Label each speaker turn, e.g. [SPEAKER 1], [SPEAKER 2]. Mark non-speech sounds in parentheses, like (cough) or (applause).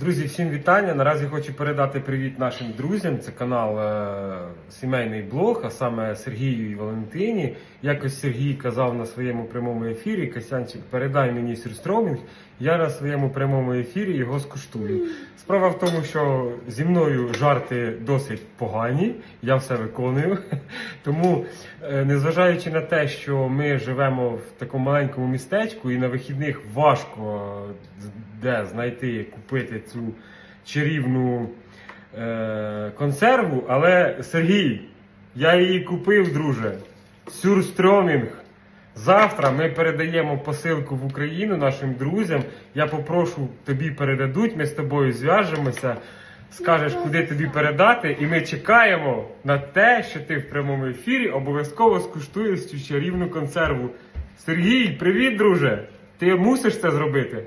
[SPEAKER 1] Друзі, всім вітання. Наразі хочу передати привіт нашим друзям. Це канал е, Сімейний блог, а саме Сергію і Валентині. Якось Сергій казав на своєму прямому ефірі: Касянчик, передай мені сюрстромінг. Я на своєму прямому ефірі його скуштую. Справа в тому, що зі мною жарти досить погані, я все виконую. (laughs) Тому, е, незважаючи на те, що ми живемо в такому маленькому містечку і на вихідних важко де знайти купити цю чарівну е, консерву, але Сергій, я її купив, друже. Сюрстромінг. Завтра ми передаємо посилку в Україну нашим друзям. Я попрошу, тобі передадуть, ми з тобою зв'яжемося, скажеш, куди тобі передати, і ми чекаємо на те, що ти в прямому ефірі обов'язково скуштуєш цю чарівну консерву. Сергій, привіт, друже! Ти мусиш це зробити.